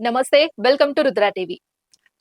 నమస్తే welcome to Rudra TV.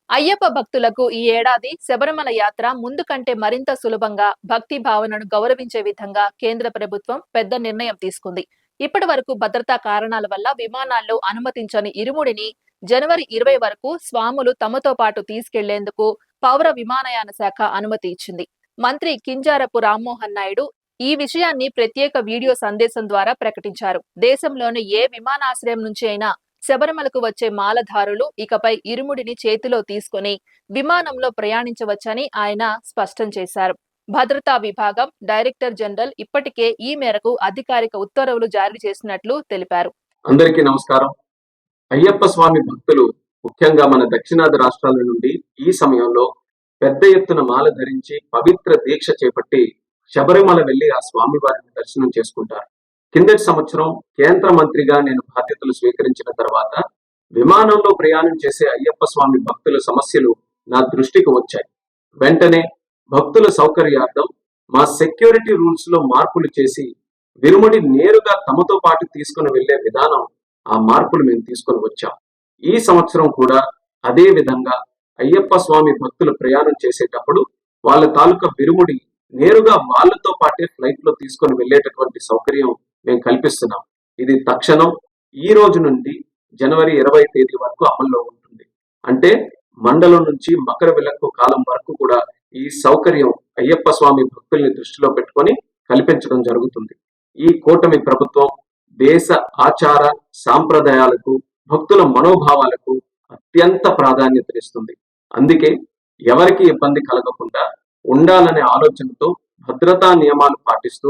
Ayyappa భక్తులకు ఈ ఏడాది శబరిమల యాత్ర ముందు కంటే మరింత సులభంగా భక్తి భావనను గౌరవించే విధంగా కేంద్ర ప్రభుత్వం పెద్ద నిర్ణయం తీసుకుంది. ఇప్పటి వరకు భద్రతా కారణాల వల్ల విమానాల్లో అనుమతించని ఇరుముడిని జనవరి ఇరవై వరకు స్వాములు తమతో పాటు తీసుకెళ్ళేందుకు పౌర విమానయాన శాఖ అనుమతి ఇచ్చింది. మంత్రి కింజారపు రామ్మోహన్ నాయుడు ఈ విషయాన్ని ప్రత్యేక వీడియో సందేశం ద్వారా ప్రకటించారు. దేశంలోని ఏ విమానాశ్రయం నుంచి అయినా శబరిమలకు వచ్చే మాలధారులు ఇకపై ఇరుముడిని చేతిలో తీసుకుని విమానంలో ప్రయాణించవచ్చని ఆయన స్పష్టం చేశారు. భద్రతా విభాగం డైరెక్టర్ జనరల్ ఇప్పటికే ఈ మేరకు అధికారిక ఉత్తర్వులు జారీ చేసినట్లు తెలిపారు. అందరికీ నమస్కారం. అయ్యప్ప స్వామి భక్తులు ముఖ్యంగా మన దక్షిణాది రాష్ట్రాల నుండి ఈ సమయంలో పెద్ద ఎత్తున మాల ధరించి పవిత్ర దీక్ష చేపట్టి శబరిమల వెళ్ళి ఆ స్వామి వారిని దర్శనం చేసుకుంటారు. కిందటి సంవత్సరం కేంద్ర మంత్రిగా నేను బాధ్యతలు స్వీకరించిన తర్వాత విమానంలో ప్రయాణం చేసే అయ్యప్ప స్వామి భక్తుల సమస్యలు నా దృష్టికి వచ్చాయి. వెంటనే భక్తుల సౌకర్యార్థం మా సెక్యూరిటీ రూల్స్లో మార్పులు చేసి విరుముడి నేరుగా తమతో పాటు తీసుకుని వెళ్ళే విధానం ఆ మార్పులు మేము తీసుకొని వచ్చాం. ఈ సంవత్సరం కూడా అదే విధంగా అయ్యప్ప స్వామి భక్తులు ప్రయాణం చేసేటప్పుడు వాళ్ళ తాలూకా విరుముడి నేరుగా వాళ్ళతో పాటే ఫ్లైట్లో తీసుకొని వెళ్ళేటటువంటి సౌకర్యం మేము కల్పిస్తున్నాం. ఇది తక్షణం ఈ రోజు నుండి జనవరి ఇరవై తేదీ వరకు అమల్లో ఉంటుంది. అంటే మండలం నుంచి మకర విలక్కు కాలం వరకు కూడా ఈ సౌకర్యం అయ్యప్ప స్వామి భక్తుల్ని దృష్టిలో పెట్టుకొని కల్పించడం జరుగుతుంది. ఈ కూటమి ప్రభుత్వం దేశ ఆచార సాంప్రదాయాలకు భక్తుల మనోభావాలకు అత్యంత ప్రాధాన్యతనిస్తుంది. అందుకే ఎవరికి ఇబ్బంది కలగకుండా ఉండాలనే ఆలోచనతో భద్రతా నియమాలు పాటిస్తూ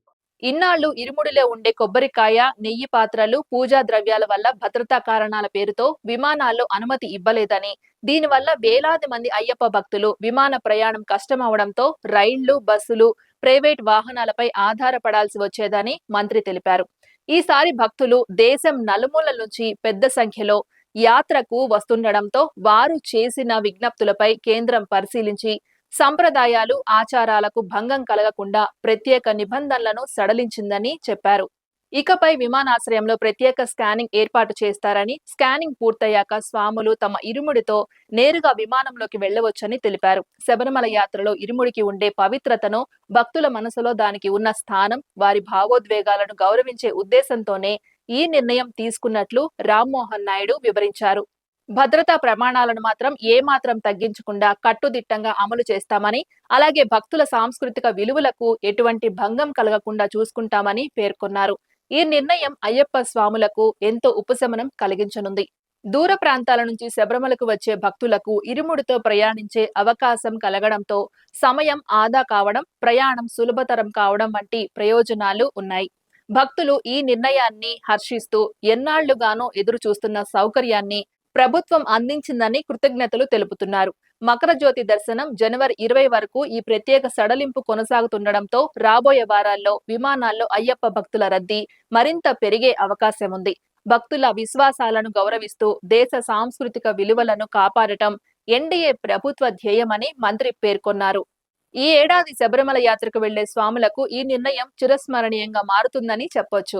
ఇన్నాళ్ళు ఇరుముడిలో ఉండే కొబ్బరికాయ నెయ్యి పాత్రలు పూజా ద్రవ్యాల వల్ల భద్రతా కారణాల పేరుతో విమానాల్లో అనుమతి ఇవ్వలేదని దీనివల్ల వేలాది మంది అయ్యప్ప భక్తులు విమాన ప్రయాణం కష్టమవడంతో రైళ్ళు బస్సులు ప్రైవేట్ వాహనాలపై ఆధారపడాల్సి వచ్చేదని మంత్రి తెలిపారు. ఈసారి భక్తులు దేశం నలుమూలల నుంచి పెద్ద సంఖ్యలో యాత్రకు వస్తుండటంతో వారు చేసిన విజ్ఞప్తులపై కేంద్రం పరిశీలించి సంప్రదాయాలు ఆచారాలకు భంగం కలగకుండా ప్రత్యేక నిబంధనలను సడలించిందని చెప్పారు. ఇకపై విమానాశ్రయంలో ప్రత్యేక స్కానింగ్ ఏర్పాటు చేస్తారని స్కానింగ్ పూర్తయ్యాక స్వాములు తమ ఇరుముడితో నేరుగా విమానంలోకి వెళ్ళవచ్చని తెలిపారు. శబరిమల యాత్రలో ఇరుముడికి ఉండే పవిత్రతను భక్తుల మనసులో దానికి ఉన్న స్థానం వారి భావోద్వేగాలను గౌరవించే ఉద్దేశంతోనే ఈ నిర్ణయం తీసుకున్నట్లు రామ్మోహన్ నాయుడు వివరించారు. భద్రతా ప్రమాణాలను మాత్రం ఏ మాత్రం తగ్గించకుండా కట్టుదిట్టంగా అమలు చేస్తామని అలాగే భక్తుల సాంస్కృతిక విలువలకు ఎటువంటి భంగం కలగకుండా చూసుకుంటామని పేర్కొన్నారు. ఈ నిర్ణయం అయ్యప్ప స్వాములకు ఎంతో ఉపశమనం కలిగించనుంది. దూర ప్రాంతాల నుంచి శబరిమలకు వచ్చే భక్తులకు ఇరుముడితో ప్రయాణించే అవకాశం కలగడంతో సమయం ఆదా కావడం ప్రయాణం సులభతరం కావడం వంటి ప్రయోజనాలు ఉన్నాయి. భక్తులు ఈ నిర్ణయాన్ని హర్షిస్తూ ఎన్నాళ్ళుగానో ఎదురు చూస్తున్న సౌకర్యాన్ని ప్రభుత్వం అందించిందని కృతజ్ఞతలు తెలుపుతున్నారు. మకర జ్యోతి దర్శనం జనవరి ఇరవై వరకు ఈ ప్రత్యేక సడలింపు కొనసాగుతుండటంతో రాబోయే వారాల్లో విమానాల్లో అయ్యప్ప భక్తుల రద్దీ మరింత పెరిగే అవకాశం ఉంది. భక్తుల విశ్వాసాలను గౌరవిస్తూ దేశ సాంస్కృతిక విలువలను కాపాడటం ఎన్డీఏ ప్రభుత్వ ధ్యేయమని మంత్రి పేర్కొన్నారు. ఈ ఏడాది శబరిమల యాత్రకు వెళ్ళే స్వాములకు ఈ నిర్ణయం చిరస్మరణీయంగా మారుతుందని చెప్పొచ్చు.